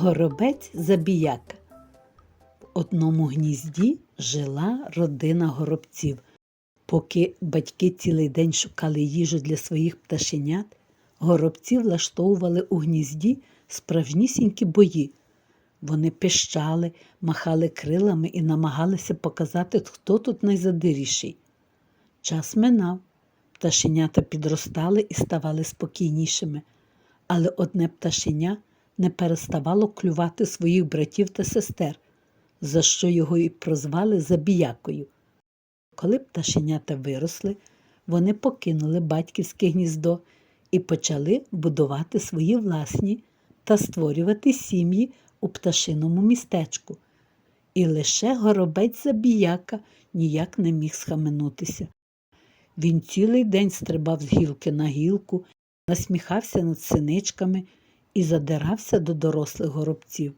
Горобець забіяка. В одному гнізді жила родина горобців. Поки батьки цілий день шукали їжу для своїх пташенят, горобці влаштовували у гнізді справжнісінькі бої. Вони пищали, махали крилами і намагалися показати, хто тут найзадиріший. Час минав, пташенята підростали і ставали спокійнішими, але одне пташеня не переставало клювати своїх братів та сестер, за що його і прозвали Забіякою. Коли пташенята виросли, вони покинули батьківське гніздо і почали будувати свої власні та створювати сім'ї у пташиному містечку. І лише горобець Забіяка ніяк не міг схаменутися. Він цілий день стрибав з гілки на гілку, насміхався над синичками і задирався до дорослих горобців.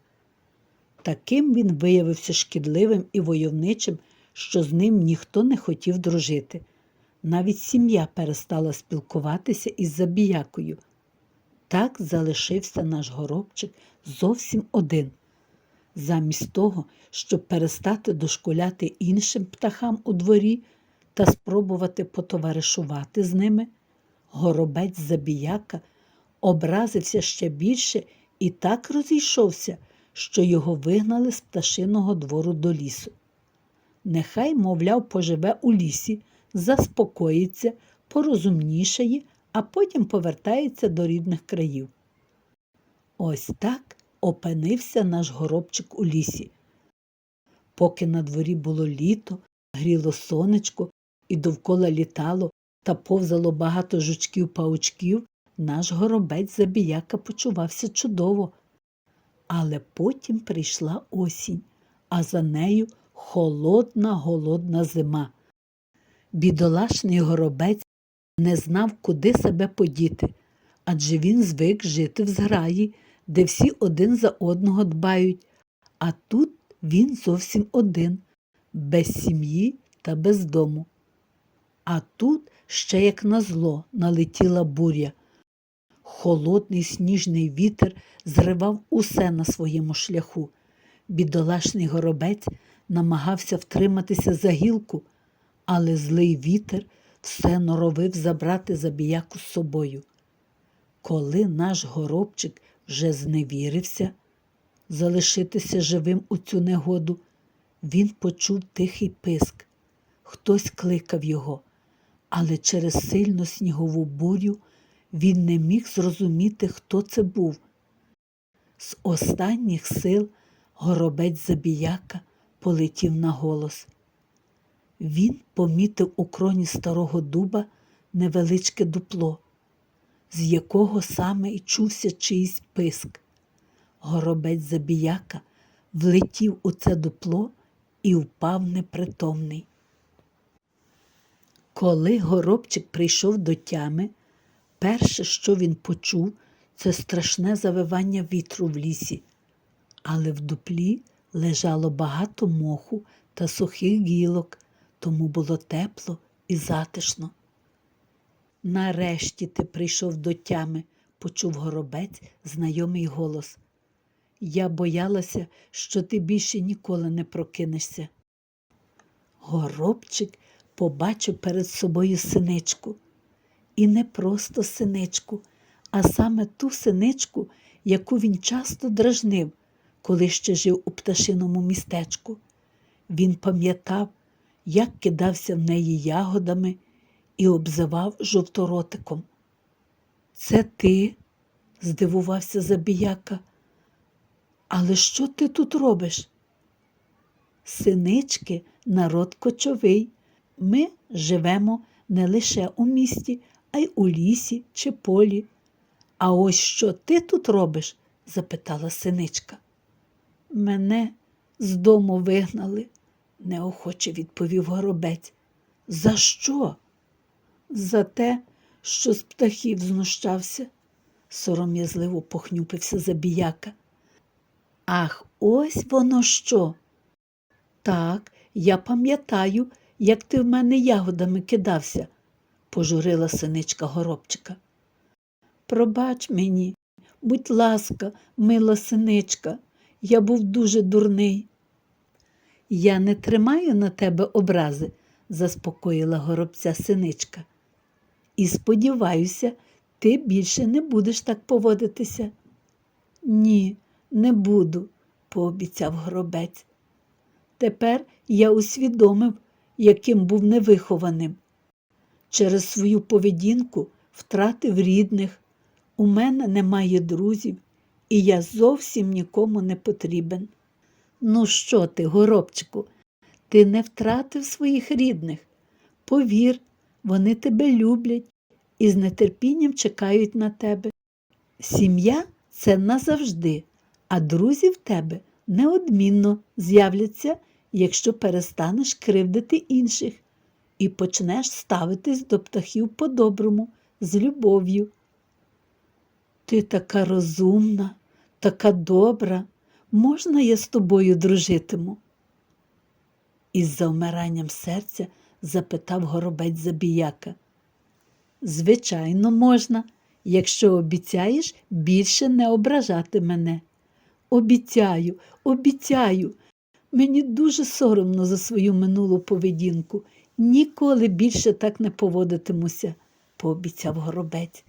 Таким він виявився шкідливим і войовничим, що з ним ніхто не хотів дружити. Навіть сім'я перестала спілкуватися із забіякою. Так залишився наш горобчик зовсім один. Замість того, щоб перестати дошкуляти іншим птахам у дворі та спробувати потоваришувати з ними, горобець забіяка образився ще більше і так розійшовся, що його вигнали з пташиного двору до лісу. Нехай, мовляв, поживе у лісі, заспокоїться, порозумнішає, а потім повертається до рідних країв. Ось так опинився наш горобчик у лісі. Поки на дворі було літо, гріло сонечко і довкола літало та повзало багато жучків-паучків, наш горобець забіяка почувався чудово. Але потім прийшла осінь, а за нею холодна голодна зима. Бідолашний горобець не знав, куди себе подіти, адже він звик жити в зграї, де всі один за одного дбають, а тут він зовсім один, без сім'ї та без дому. А тут ще, як назло, налетіла буря. Холодний сніжний вітер зривав усе на своєму шляху. Бідолашний горобець намагався втриматися за гілку, але злий вітер все норовив забрати забіяку з собою. Коли наш горобчик вже зневірився залишитися живим у цю негоду, він почув тихий писк. Хтось кликав його, але через сильну снігову бурю він не міг зрозуміти, хто це був. З останніх сил горобець забіяка полетів на голос. Він помітив у кроні старого дуба невеличке дупло, з якого саме й чувся чийсь писк. Горобець забіяка влетів у це дупло і впав непритомний. Коли горобчик прийшов до тями, перше, що він почув, це страшне завивання вітру в лісі, але в дуплі лежало багато моху та сухих гілок, тому було тепло і затишно. Нарешті ти прийшов до тями, почув горобець знайомий голос. Я боялася, що ти більше ніколи не прокинешся. Горобчик побачив перед собою синичку. І не просто синичку, а саме ту синичку, яку він часто дражнив, коли ще жив у пташиному містечку. Він пам'ятав, як кидався в неї ягодами і обзивав жовторотиком. Це ти? здивувався забіяка. Але що ти тут робиш? Синички, народ кочовий. Ми живемо не лише у місті, а й у лісі чи полі. А ось що ти тут робиш? запитала синичка. Мене з дому вигнали, неохоче відповів горобець. За що? За те, що з птахів знущався, сором'язливо похнюпився забіяка. Ах, ось воно що. Так, я пам'ятаю, як ти в мене ягодами кидався, пожурила синичка горобчика. Пробач мені, Будь ласка, мила синичка, я був дуже дурний. Я не тримаю на тебе образи, заспокоїла горобця синичка. І сподіваюся, ти більше не будеш так поводитися. Ні, не буду, пообіцяв горобець. Тепер я усвідомив, яким був невихованим. Через свою поведінку втратив рідних, у мене немає друзів, і я зовсім нікому не потрібен. Ну що ти, горобчику, ти не втратив своїх рідних. Повір, вони тебе люблять і з нетерпінням чекають на тебе. Сім'я це назавжди, а друзі в тебе неодмінно з'являться, якщо перестанеш кривдити інших і почнеш ставитись до птахів по-доброму, з любов'ю. Ти така розумна, така добра, можна я з тобою дружитиму? Із завмиранням серця запитав горобець забіяка. Звичайно, можна, якщо обіцяєш більше не ображати мене. Обіцяю, обіцяю. Мені дуже соромно за свою минулу поведінку. Ніколи більше так не поводитимуся, пообіцяв горобець.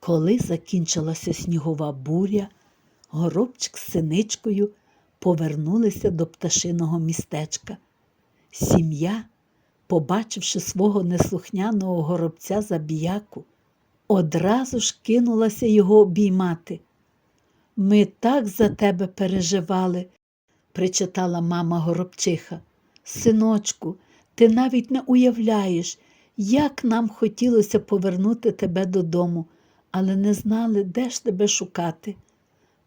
Коли закінчилася снігова буря, горобчик з синичкою повернулися до пташиного містечка. Сім'я, побачивши свого неслухняного горобця забіяку, одразу ж кинулася його обіймати. Ми так за тебе переживали, причитала мама горобчиха. Синочку, ти навіть не уявляєш, як нам хотілося повернути тебе додому, але не знали, де ж тебе шукати.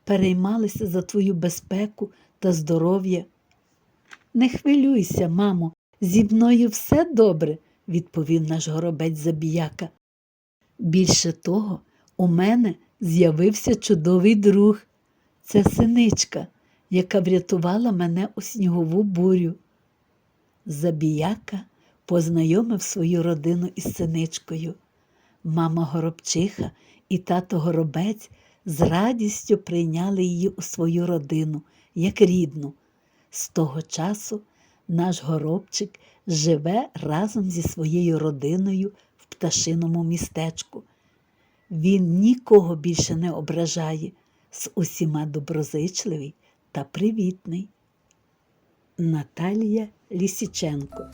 Переймалися за твою безпеку та здоров'я. Не хвилюйся, мамо, зі мною все добре, відповів наш горобець забіяка. Більше того, у мене з'явився чудовий друг. Це синичка, яка врятувала мене у снігову бурю. Забіяка познайомив свою родину із синичкою. Мама горобчиха і тато горобець з радістю прийняли її у свою родину, як рідну. З того часу наш горобчик живе разом зі своєю родиною в пташиному містечку. Він нікого більше не ображає, з усіма доброзичливий та привітний. Наталія Лісіченко